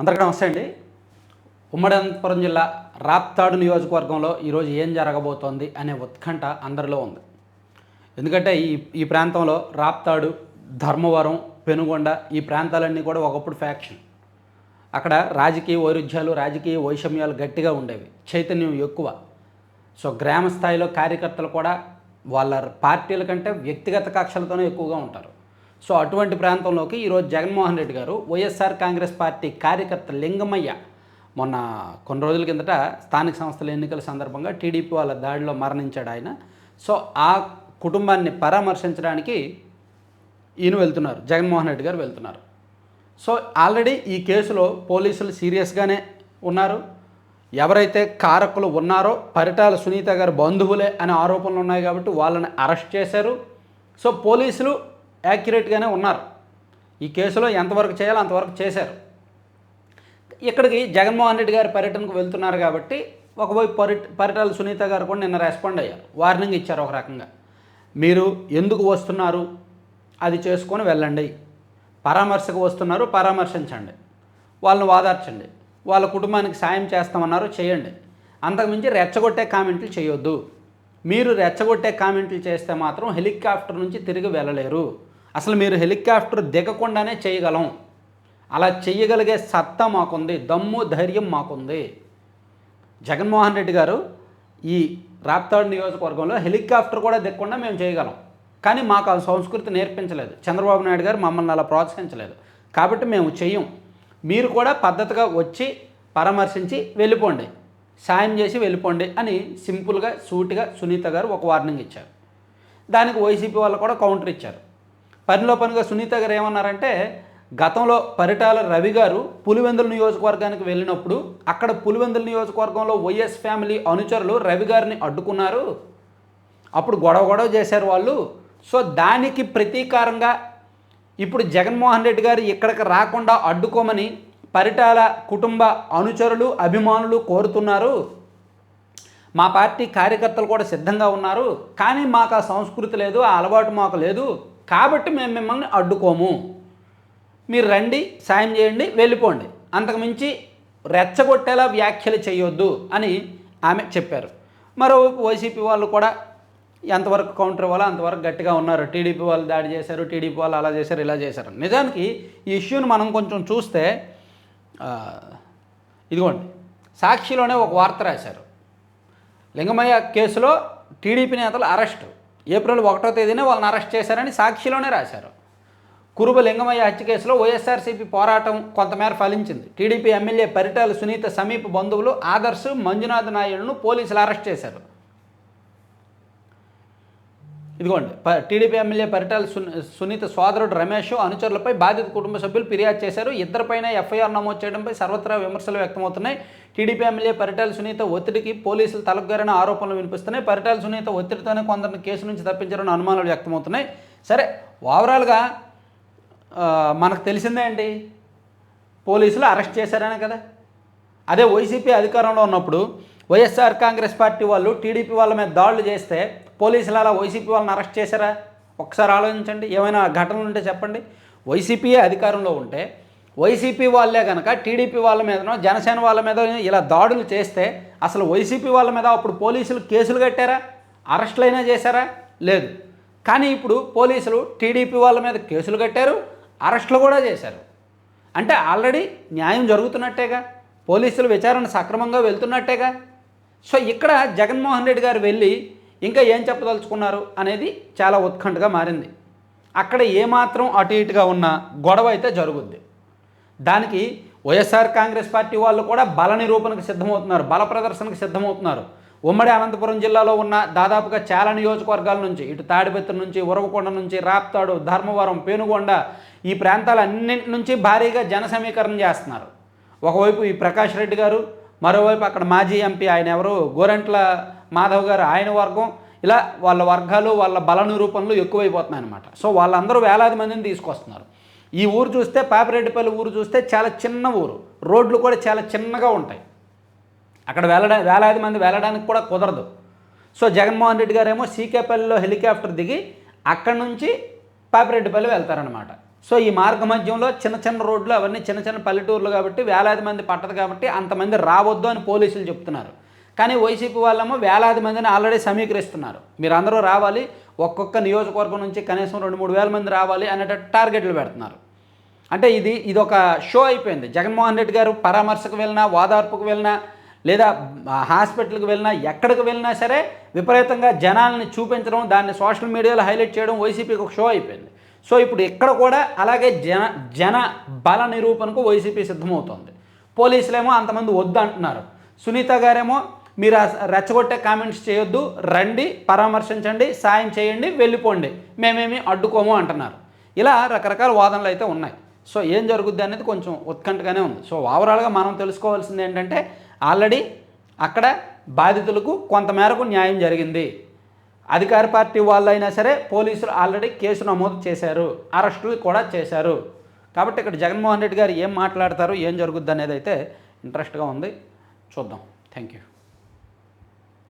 అందరికీ నమస్తే అండి. ఉమ్మడి అనంతపురం జిల్లా రాప్తాడు నియోజకవర్గంలో ఈరోజు ఏం జరగబోతోంది అనే ఉత్కంఠ అందరిలో ఉంది. ఎందుకంటే ఈ ఈ ప్రాంతంలో రాప్తాడు ధర్మవరం పెనుగొండ ఈ ప్రాంతాలన్నీ కూడా ఒకప్పుడు ఫ్యాక్షన్. అక్కడ రాజకీయ వైరుధ్యాలు రాజకీయ వైషమ్యాలు గట్టిగా ఉండేవి. చైతన్యం ఎక్కువ. సో గ్రామ స్థాయిలో కార్యకర్తలు కూడా వాళ్ళ పార్టీల కంటే వ్యక్తిగత కక్షలతోనే ఎక్కువగా ఉంటారు. సో అటువంటి ప్రాంతంలోకి ఈరోజు జగన్మోహన్ రెడ్డి గారు వైఎస్ఆర్ కాంగ్రెస్ పార్టీ కార్యకర్త లింగమయ్య మొన్న కొన్ని రోజుల కిందట స్థానిక సంస్థల ఎన్నికల సందర్భంగా టీడీపీ వాళ్ళ దాడిలో మరణించాడు ఆయన. సో ఆ కుటుంబాన్ని పరామర్శించడానికి ఈయన వెళ్తున్నారు జగన్మోహన్ రెడ్డి గారు వెళ్తున్నారు. సో ఆల్రెడీ ఈ కేసులో పోలీసులు సీరియస్గానే ఉన్నారు. ఎవరైతే కారకులు ఉన్నారో పరిటాల సునీత గారి బంధువులే అనే ఆరోపణలు ఉన్నాయి కాబట్టి వాళ్ళని అరెస్ట్ చేశారు. సో పోలీసులు యాక్యురేట్గానే ఉన్నారు. ఈ కేసులో ఎంతవరకు చేయాలో అంతవరకు చేశారు. ఇక్కడికి జగన్మోహన్ రెడ్డి గారి పర్యటనకు వెళ్తున్నారు కాబట్టి ఒకవైపు పరి పర్యటన సునీత గారు కూడా నిన్న రెస్పాండ్ అయ్యారు. వార్నింగ్ ఇచ్చారు ఒక రకంగా. మీరు ఎందుకు వస్తున్నారు? అది చేసుకొని వెళ్ళండి. పరామర్శకు వస్తున్నారు పరామర్శించండి. వాళ్ళని వాదార్చండి వాళ్ళ కుటుంబానికి సాయం చేస్తామన్నారు చేయండి. అంతకుమించి రెచ్చగొట్టే కామెంట్లు చేయొద్దు. మీరు రెచ్చగొట్టే కామెంట్లు చేస్తే మాత్రం హెలికాప్టర్ నుంచి తిరిగి వెళ్ళలేరు. అసలు మీరు హెలికాప్టర్ దిగకుండానే చేయగలం. అలా చేయగలిగే సత్తా మాకుంది దమ్ము ధైర్యం మాకుంది. జగన్మోహన్ రెడ్డి గారు ఈ రాప్తాడు నియోజకవర్గంలో హెలికాప్టర్ కూడా దిక్కకుండా మేము చేయగలం. కానీ మాకు ఆ సంస్కృతి నేర్పించలేదు. చంద్రబాబు నాయుడు గారు మమ్మల్ని అలా ప్రోత్సహించలేదు. కాబట్టి మేము చెయ్యం. మీరు కూడా పద్ధతిగా వచ్చి పరామర్శించి వెళ్ళిపోండి. సాయం చేసి వెళ్ళిపోండి అని సింపుల్గా సూటిగా సునీత గారు ఒక వార్నింగ్ ఇచ్చారు. దానికి వైసీపీ వాళ్ళు కూడా కౌంటర్ ఇచ్చారు. పనిలో పనిగా సునీత గారు ఏమన్నారంటే గతంలో పరిటాల రవి గారు పులివెందుల నియోజకవర్గానికి వెళ్ళినప్పుడు అక్కడ పులివెందుల నియోజకవర్గంలో వైఎస్ ఫ్యామిలీ అనుచరులు రవి గారిని అడ్డుకున్నారు. అప్పుడు గొడవ గొడవ చేశారు వాళ్ళు. సో దానికి ప్రతీకారంగా ఇప్పుడు జగన్మోహన్ రెడ్డి గారు ఇక్కడికి రాకుండా అడ్డుకోమని పరిటాల కుటుంబ అనుచరులు అభిమానులు కోరుతున్నారు. మా పార్టీ కార్యకర్తలు కూడా సిద్ధంగా ఉన్నారు. కానీ మాకు ఆ సంస్కృతి లేదు ఆ అలవాటు మాకు లేదు. కాబట్టి మేము మిమ్మల్ని అడ్డుకోము. మీరు రండి సాయం చేయండి వెళ్ళిపోండి. అంతకుమించి రెచ్చగొట్టేలా వ్యాఖ్యలు చేయొద్దు అని ఆమె చెప్పారు. మరోవైపు వైసీపీ వాళ్ళు కూడా ఎంతవరకు కౌంటర్ ఇవ్వాలో అంతవరకు గట్టిగా ఉన్నారు. టీడీపీ వాళ్ళు దాడి చేశారు టీడీపీ వాళ్ళు అలా చేశారు ఇలా చేశారు. నిజానికి ఈ ఇష్యూని మనం కొంచెం చూస్తే ఇదిగోండి. సాక్షిలోనే ఒక వార్త రాశారు. లింగమయ్య కేసులో టీడీపీ నేతలు అరెస్టు. ఏప్రిల్ ఒకటో తేదీనే వాళ్ళని అరెస్ట్ చేశారని సాక్షిలోనే రాశారు. కురుబ లింగమయ్య హత్య కేసులో వైఎస్ఆర్సీపీ పోరాటం కొంతమేర ఫలించింది. టీడీపీ ఎమ్మెల్యే పరిటాల సునీత సమీప బంధువులు ఆదర్శ్ మంజునాథ్ నాయుడును పోలీసులు అరెస్ట్ చేశారు. ఇదిగోండి ప టీడీపీ ఎమ్మెల్యే పరిటాల సునీత సోదరుడు రమేష్ అనుచరులపై బాధిత కుటుంబ సభ్యులు ఫిర్యాదు చేశారు. ఇద్దరిపైన ఎఫ్ఐఆర్ నమోదు చేయడంపై సర్వత్రా విమర్శలు వ్యక్తమవుతున్నాయి. టీడీపీ ఎమ్మెల్యే పరిటాల సునీత ఒత్తిడికి పోలీసులు తలగ్గారని ఆరోపణలు వినిపిస్తున్నాయి. పరిటాల సునీత ఒత్తిడితోనే కొందరిని కేసు నుంచి తప్పించారని అనుమానాలు వ్యక్తమవుతున్నాయి. సరే ఓవరాల్గా మనకు తెలిసిందే అండి పోలీసులు అరెస్ట్ చేశారనే కదా. అదే వైసీపీ అధికారంలో ఉన్నప్పుడు వైఎస్ఆర్ కాంగ్రెస్ పార్టీ వాళ్ళు టీడీపీ వాళ్ళ మీద దాడులు చేస్తే పోలీసులు అలా వైసీపీ వాళ్ళని అరెస్ట్ చేశారా? ఒకసారి ఆలోచించండి. ఏమైనా ఘటనలు ఉంటే చెప్పండి. వైసీపీయే అధికారంలో ఉంటే వైసీపీ వాళ్ళే కనుక టీడీపీ వాళ్ళ మీదనో జనసేన వాళ్ళ మీద ఇలా దాడులు చేస్తే అసలు వైసీపీ వాళ్ళ మీద అప్పుడు పోలీసులు కేసులు కట్టారా? అరెస్టులైనా చేశారా? లేదు. కానీ ఇప్పుడు పోలీసులు టీడీపీ వాళ్ళ మీద కేసులు కట్టారు అరెస్టులు కూడా చేశారు. అంటే ఆల్రెడీ న్యాయం జరుగుతున్నట్టేగా. పోలీసులు విచారణ సక్రమంగా వెళ్తున్నట్టేగా. సో ఇక్కడ జగన్మోహన్ రెడ్డి గారు వెళ్ళి ఇంకా ఏం చెప్పదలుచుకున్నారు అనేది చాలా ఉత్కంఠగా మారింది. అక్కడ ఏమాత్రం అటు ఇటుగా ఉన్న గొడవ అయితే జరుగుద్ది. దానికి వైఎస్ఆర్ కాంగ్రెస్ పార్టీ వాళ్ళు కూడా బల నిరూపణకు సిద్ధమవుతున్నారు బల ప్రదర్శనకు సిద్ధమవుతున్నారు. ఉమ్మడి అనంతపురం జిల్లాలో ఉన్న దాదాపుగా చాలా నియోజకవర్గాల నుంచి ఇటు తాడిపత్రి నుంచి ఉరవకొండ నుంచి రాప్తాడు ధర్మవరం పేనుగొండ ఈ ప్రాంతాలన్నింటి నుంచి భారీగా జన సమీకరణ చేస్తున్నారు. ఒకవైపు ఈ ప్రకాష్ రెడ్డి గారు మరోవైపు అక్కడ మాజీ ఎంపీ ఆయన ఎవరు? గోరంట్ల మాధవ్ గారు ఆయన వర్గం. ఇలా వాళ్ళ వర్గాలు వాళ్ళ బల నిరూపణలు ఎక్కువైపోతున్నాయి అనమాట సో వాళ్ళందరూ వేలాది మందిని తీసుకొస్తున్నారు. ఈ ఊరు చూస్తే పాపిరెడ్డిపల్లి ఊరు చూస్తే చాలా చిన్న ఊరు. రోడ్లు కూడా చాలా చిన్నగా ఉంటాయి. అక్కడ వెళ్ళడా వేలాది మంది వెళ్ళడానికి కూడా కుదరదు. సో జగన్మోహన్ రెడ్డి గారేమో సీకేపల్లిలో హెలికాప్టర్ దిగి అక్కడి నుంచి పాపిరెడ్డిపల్లి వెళ్తారనమాట సో ఈ మార్గ మధ్యంలో చిన్న చిన్న రోడ్లు అవన్నీ చిన్న చిన్న పల్లెటూర్లు కాబట్టి వేలాది మంది పట్టదు కాబట్టి అంతమంది రావద్దు అని పోలీసులు చెప్తున్నారు. కానీ వైసీపీ వాళ్ళేమో వేలాది మందిని ఆల్రెడీ సమీకరిస్తున్నారు. మీరు అందరూ రావాలి ఒక్కొక్క నియోజకవర్గం నుంచి కనీసం రెండు మూడు వేల మంది రావాలి అనేటట్టు టార్గెట్లు పెడుతున్నారు. అంటే ఇది ఇది ఒక షో అయిపోయింది. జగన్మోహన్ రెడ్డి గారు పరామర్శకు వెళ్ళినా ఓదార్పుకు వెళ్ళినా లేదా హాస్పిటల్కి వెళ్ళినా ఎక్కడికి వెళ్ళినా సరే విపరీతంగా జనాల్ని చూపించడం దాన్ని సోషల్ మీడియాలో హైలైట్ చేయడం వైసీపీకి ఒక షో అయిపోయింది. సో ఇప్పుడు ఇక్కడ కూడా అలాగే జన జన బల నిరూపణకు వైసీపీ సిద్ధమవుతోంది. పోలీసులేమో అంతమంది వద్దు అంటున్నారు. సునీత గారేమో మీరు రెచ్చగొట్టే కామెంట్స్ చేయొద్దు రండి పరామర్శించండి సాయం చేయండి వెళ్ళిపోండి మేమేమి అడ్డుకోము అంటున్నారు. ఇలా రకరకాల వాదనలు అయితే ఉన్నాయి. సో ఏం జరుగుద్ది అనేది కొంచెం ఉత్కంఠగానే ఉంది. సో ఓవరాల్గా మనం తెలుసుకోవాల్సింది ఏంటంటే ఆల్రెడీ అక్కడ బాధితులకు కొంతమేరకు న్యాయం జరిగింది. అధికార పార్టీ వాళ్ళైనా సరే పోలీసులు ఆల్రెడీ కేసు నమోదు చేశారు. అరెస్టులు కూడా చేశారు. కాబట్టి ఇక్కడ జగన్మోహన్ రెడ్డి గారు ఏం మాట్లాడతారు ఏం జరుగుద్ది అనేది అయితే ఇంట్రెస్ట్గా ఉంది. చూద్దాం. Thank you